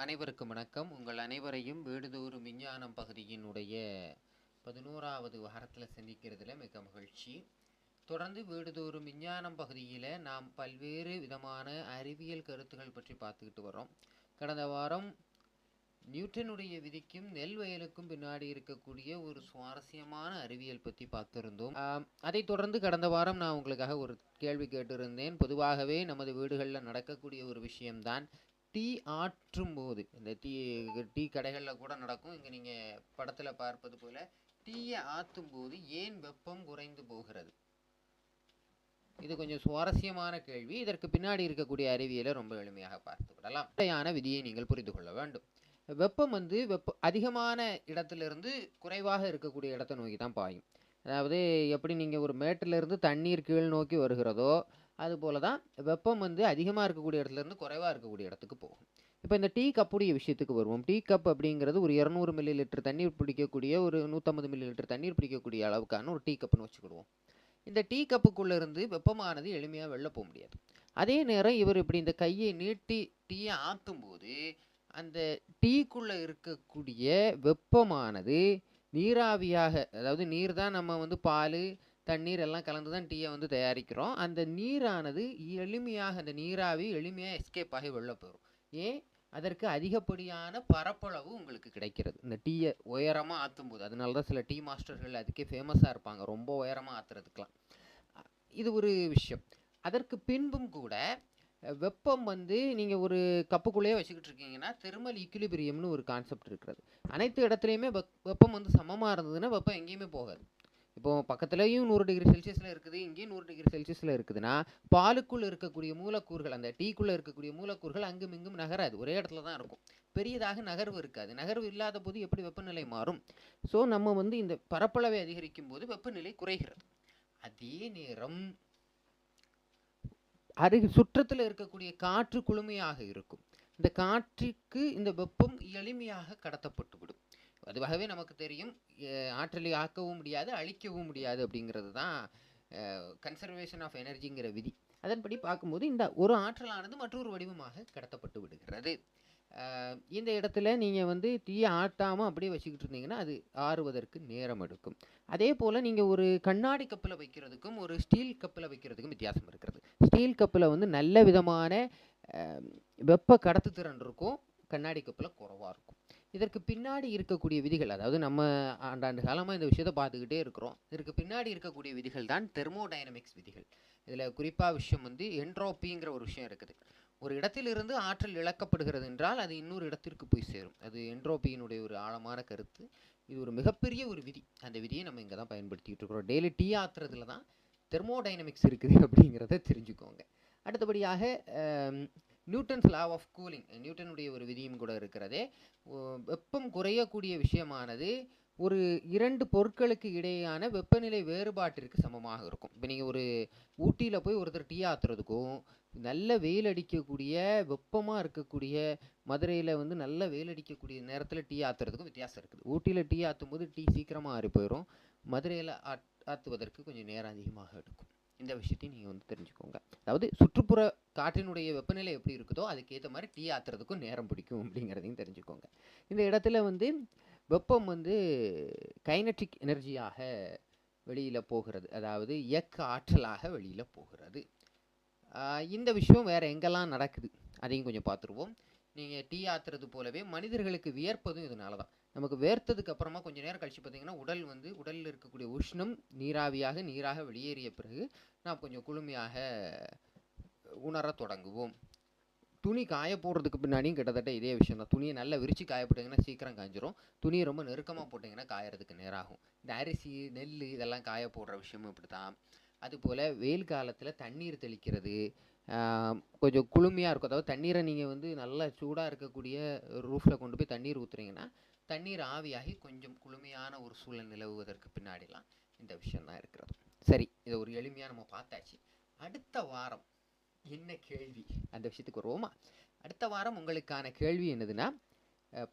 அனைவருக்கும் வணக்கம். உங்கள் அனைவரையும் வீடுதோறும் விஞ்ஞானம் பகுதியினுடைய பதினோராவது வாரத்தில் சந்திக்கிறதுல மிக மகிழ்ச்சி. தொடர்ந்து வீடுதோறும் விஞ்ஞானம் பகுதியில் நாம் பல்வேறு விதமான அறிவியல் கருத்துக்கள் பற்றி பார்த்துக்கிட்டு வரோம் கடந்த வாரம் நியூட்டனுடைய விதிக்கும் நெல் வயலுக்கும் பின்னாடி இருக்கக்கூடிய ஒரு சுவாரஸ்யமான அறிவியல் பற்றி பார்த்துருந்தோம். ஆம், அதைத் தொடர்ந்து கடந்த வாரம் நான் உங்களுக்காக ஒரு கேள்வி கேட்டிருந்தேன். பொதுவாகவே நமது வீடுகளில் நடக்கக்கூடிய ஒரு விஷயம்தான் டீ ஆற்றும் போது இந்த டீ டீ கடைகளில் கூட நடக்கும். இங்கே நீங்கள் படத்தில் பார்ப்பது போல் டீயை ஆற்றும் போது ஏன் வெப்பம் குறைந்து போகிறது? இது கொஞ்சம் சுவாரஸ்யமான கேள்வி. இதற்கு பின்னாடி இருக்கக்கூடிய அறிவியலை ரொம்ப எளிமையாக பார்த்து விடலாம். முறையான விதியை நீங்கள் புரிந்து கொள்ள வேண்டும். வெப்பம் வந்து வெப்ப அதிகமான இடத்துலேருந்து குறைவாக இருக்கக்கூடிய இடத்தை நோக்கி தான் பாயும். அதாவது எப்படி நீங்கள் ஒரு மேட்டிலேருந்து தண்ணீர் கீழ் நோக்கி வருகிறதோ அதுபோல தான் வெப்பம் வந்து அதிகமாக இருக்கக்கூடிய இடத்துலேருந்து குறைவாக இருக்கக்கூடிய இடத்துக்கு போகும். இப்போ இந்த டீ கப்புடைய விஷயத்துக்கு வருவோம். டீ கப் அப்படிங்கிறது ஒரு இரநூறு மில்லி லிட்டர் தண்ணீர் பிடிக்கக்கூடிய ஒரு நூற்றம்பது மில்லி லிட்டர் தண்ணீர் பிடிக்கக்கூடிய அளவுக்கான ஒரு டீ கப்புன்னு வச்சுக்கிடுவோம். இந்த டீ கப்புக்குள்ளே இருந்து வெப்பமானது எளிமையாக வெளில போக முடியாது. அதே நேரம் இவர் இப்படி இந்த கையை நீட்டி டீயை ஆற்றும் போது அந்த டீக்குள்ளே இருக்கக்கூடிய வெப்பமானது நீராவியாக அதாவது நீர் தான் நம்ம வந்து பால் தண்ணீர் எல்லாம் கலந்து தான் டீயை வந்து தயாரிக்கிறோம். அந்த நீரானது எளிமையாக அந்த நீராவி எளிமையாக எஸ்கேப் ஆகி வெளில போயிடும் ஏன்? அதற்கு அதிகப்படியான பரப்பளவு உங்களுக்கு கிடைக்கிறது. இந்த டீயை உயரமாக ஆற்றும் போது அதனால தான் சில டீ மாஸ்டர்கள் அதுக்கே ஃபேமஸாக இருப்பாங்க. ரொம்ப உயரமாக ஆற்றுறதுக்கெலாம் இது ஒரு விஷயம். அதற்கு பின்பும் கூட வெப்பம் வந்து நீங்கள் ஒரு கப்புக்குள்ளேயே வச்சுக்கிட்டு இருக்கீங்கன்னா தெர்மல் ஈக்குலிபிரியம்னு ஒரு கான்செப்ட் இருக்கிறது. அனைத்து இடத்துலையுமே வெப் வெப்பம் வந்து சமமாக இருந்ததுன்னா வெப்பம் எங்கேயுமே போகாது. இப்போது பக்கத்துலேயும் நூறு டிகிரி செல்சியஸில் இருக்குது இங்கேயும் நூறு டிகிரி செல்சியஸில் இருக்குதுன்னா பாலுக்குள்ளே இருக்கக்கூடிய மூலக்கூறுகள் அந்த டீக்குள்ளே இருக்கக்கூடிய மூலக்கூறுகள் அங்கும் இங்கும் நகராது. ஒரே இடத்துல தான் இருக்கும். பெரியதாக நகர்வு இருக்காது. நகர்வு இல்லாத போது எப்படி வெப்பநிலை மாறும்? ஸோ நம்ம வந்து இந்த பரப்பளவை அதிகரிக்கும் போது வெப்பநிலை குறைகிறது. அதே நேரம் அருகு சுற்றத்தில் இருக்கக்கூடிய காற்று குளுமையாக இருக்கும். இந்த காற்றுக்கு இந்த வெப்பம் எளிமையாக கடத்தப்பட்டு அதுவாகவே நமக்கு தெரியும் ஆற்றலை ஆக்கவும் முடியாது அழிக்கவும் முடியாது அப்படிங்கிறது தான் கன்சர்வேஷன் ஆஃப் எனர்ஜிங்கிற விதி. அதன்படி பார்க்கும்போது இந்த ஒரு ஆற்றலானது மற்றொரு வடிவமாக கடத்தப்பட்டு விடுகிறது. இந்த இடத்துல நீங்கள் வந்து தீயை ஆட்டாமல் அப்படியே வச்சுக்கிட்டு இருந்தீங்கன்னா அது ஆறுவதற்கு நேரம் எடுக்கும். அதே போல் நீங்கள் ஒரு கண்ணாடி கப்பில் வைக்கிறதுக்கும் ஒரு ஸ்டீல் கப்பில் வைக்கிறதுக்கும் வித்தியாசம் இருக்கிறது. ஸ்டீல் கப்பில் வந்து நல்ல விதமான வெப்ப கடத்துத்திறன் இருக்கும் கண்ணாடி கப்பில் குறைவாக இருக்கும். இதற்கு பின்னாடி இருக்கக்கூடிய விதிகள் அதாவது நம்ம ஆண்டாண்டு காலமாக இந்த விஷயத்தை பார்த்துக்கிட்டே இருக்கிறோம். இதற்கு பின்னாடி இருக்கக்கூடிய விதிகள் தான் தெர்மோடைனமிக்ஸ் விதிகள். இதில் குறிப்பாக விஷயம் வந்து என்ட்ரோப்பிங்கிற ஒரு விஷயம் இருக்குது. ஒரு இடத்திலிருந்து ஆற்றல் இழக்கப்படுகிறது என்றால் அது இன்னொரு இடத்திற்கு போய் சேரும். அது என்ட்ரோப்பியினுடைய ஒரு ஆழமான கருத்து. இது ஒரு மிகப்பெரிய ஒரு விதி. அந்த விதியை நம்ம இங்கே தான் பயன்படுத்திக்கிட்டு இருக்கிறோம். டெய்லி டீ ஆத்துறதுல தான் தெர்மோடைனமிக்ஸ் இருக்குது அப்படிங்கிறத தெரிஞ்சுக்கோங்க. அடுத்தபடியாக நியூட்டன்ஸ் லா ஆஃப் கூலிங் நியூட்டனுடைய ஒரு விதியும் கூட இருக்கிறதே. வெப்பம் குறையக்கூடிய விஷயமானது ஒரு இரண்டு பொருட்களுக்கு இடையேயான வெப்பநிலை வேறுபாட்டிற்கு சமமாக இருக்கும். இப்போ நீங்கள் ஒரு ஊட்டியில் போய் ஒருத்தர் டீ ஆத்துறதுக்கும் நல்ல வெயில் அடிக்கக்கூடிய வெப்பமாக இருக்கக்கூடிய மதுரையில் வந்து நல்ல வெயில் அடிக்கக்கூடிய நேரத்தில் டீ ஆத்துறதுக்கும் வித்தியாசம் இருக்குது. ஊட்டியில் டீ ஆற்றும் போது டீ சீக்கிரமாக ஆறி போயிடும் மதுரையில் ஆட் ஆற்றுவதற்கு கொஞ்சம் நேரம் அதிகமாக எடுக்கும். இந்த விஷயத்தையும் நீங்கள் வந்து தெரிஞ்சுக்கோங்க. அதாவது சுற்றுப்புற காற்றினுடைய வெப்பநிலை எப்படி இருக்குதோ அதுக்கேற்ற மாதிரி டீ ஆத்துறதுக்கும் நேரம் பிடிக்கும் அப்படிங்கிறதையும் தெரிஞ்சுக்கோங்க. இந்த இடத்துல வந்து வெப்பம் வந்து கைனட்டிக் எனர்ஜியாக வெளியில் போகிறது அதாவது இயக்க ஆற்றலாக வெளியில் போகிறது. இந்த விஷயம் வேறு எங்கெல்லாம் நடக்குது அதையும் கொஞ்சம் பார்த்துருவோம். நீங்கள் டீ ஆத்துறது போலவே மனிதர்களுக்கு வியர்ப்பதும் இதனால தான் நமக்கு வேர்த்ததுக்கு அப்புறமா கொஞ்சம் நேரம் கழித்து பார்த்தீங்கன்னா உடல் வந்து உடலில் இருக்கக்கூடிய உஷ்ணம் நீராவியாக நீராக வெளியேறிய பிறகு நாம் கொஞ்சம் குளுமையாக உணரத் தொடங்குவோம். துணி காய போடுறதுக்கு பின்னாடியும் கிட்டத்தட்ட இதே விஷயம் தான் துணியை நல்லா விரித்து காய போட்டிங்கன்னா சீக்கிரம் காய்ஞ்சிரும் துணியை ரொம்ப நெருக்கமாக போட்டிங்கன்னா காயறதுக்கு நேராகும். இந்த அரிசி நெல் இதெல்லாம் காய போடுற விஷயமும் இப்படி தான் அதுபோல் வெயில் காலத்தில் தண்ணீர் தெளிக்கிறது கொஞ்சம் குளுமையாக இருக்கும். அதாவது தண்ணீரை நீங்கள் வந்து நல்லா சூடாக இருக்கக்கூடிய ரூஃபில் கொண்டு போய் தண்ணீர் ஊற்றுறீங்கன்னா தண்ணீர் ஆவியாகி கொஞ்சம் குளுமையான ஒரு சூழல் நிலவுவதற்கு பின்னாடிலாம் இந்த விஷயம் தான் இருக்கிறது. சரி இதை ஒரு எளிமையாக நம்ம பார்த்தாச்சு. அடுத்த வாரம் என்ன கேள்வி? அந்த விஷயத்துக்கு வருவோமா? அடுத்த வாரம் உங்களுக்கான கேள்வி என்னதுன்னா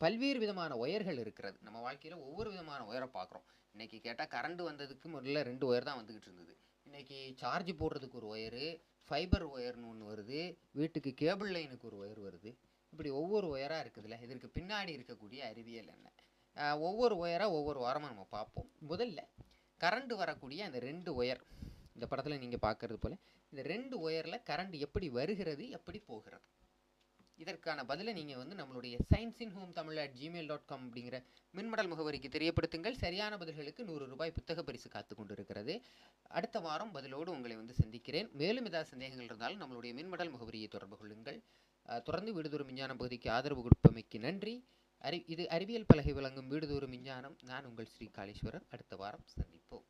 பல்வேறு விதமான ஒயர்கள் இருக்கிறது. நம்ம வாழ்க்கையில் ஒவ்வொரு விதமான ஒயரை பார்க்குறோம். இன்றைக்கி கேட்டால் கரண்ட் வந்ததுக்கு முதல்ல ரெண்டு ஒயர் தான் வந்துக்கிட்டு இருந்தது. இன்றைக்கி சார்ஜ் போடுறதுக்கு ஒரு ஒயரு ஃபைபர் ஒயர்னு ஒன்று வருது. வீட்டுக்கு கேபிள் லைனுக்கு ஒரு ஒயர் வருது. இப்படி ஒவ்வொரு ஒயராக இருக்குதுல்ல. இதற்கு பின்னாடி இருக்கக்கூடிய அறிவியல் என்ன? ஒவ்வொரு ஒயராக ஒவ்வொரு வாரமாக நம்ம பார்ப்போம். முதல்ல கரண்ட் வரக்கூடிய அந்த ரெண்டு ஒயர் இந்த படத்தில் நீங்கள் பார்க்கறது போல் இந்த ரெண்டு ஒயரில் கரண்ட் எப்படி வருகிறது எப்படி போகிறது? இதற்கான பதிலை நீங்கள் வந்து நம்மளுடைய science in home Tamil at Gmail dot com அப்படிங்கிற மின்மடல் முகவரிக்கு தெரியப்படுத்துங்கள். சரியான பதில்களுக்கு நூறு ரூபாய் புத்தக பரிசு காத்து கொண்டிருக்கிறது. அடுத்த வாரம் பதிலோடு உங்களை வந்து சந்திக்கிறேன். மேலும் ஏதாவது சந்தேகங்கள் இருந்தாலும் நம்மளுடைய மின்மடல் முகவரியை தொடர்பு கொள்ளுங்கள். தொடர்ந்து வீடுதோறும் விஞ்ஞானம் பகுதிக்கு ஆதரவு கொடுப்பமைக்கு நன்றி. அறி இது அறிவியல் பலகை வழங்கும் வீடுதோறும் விஞ்ஞானம் நான் உங்கள் ஸ்ரீ காளீஸ்வரர். அடுத்த வாரம் சந்திப்போம்.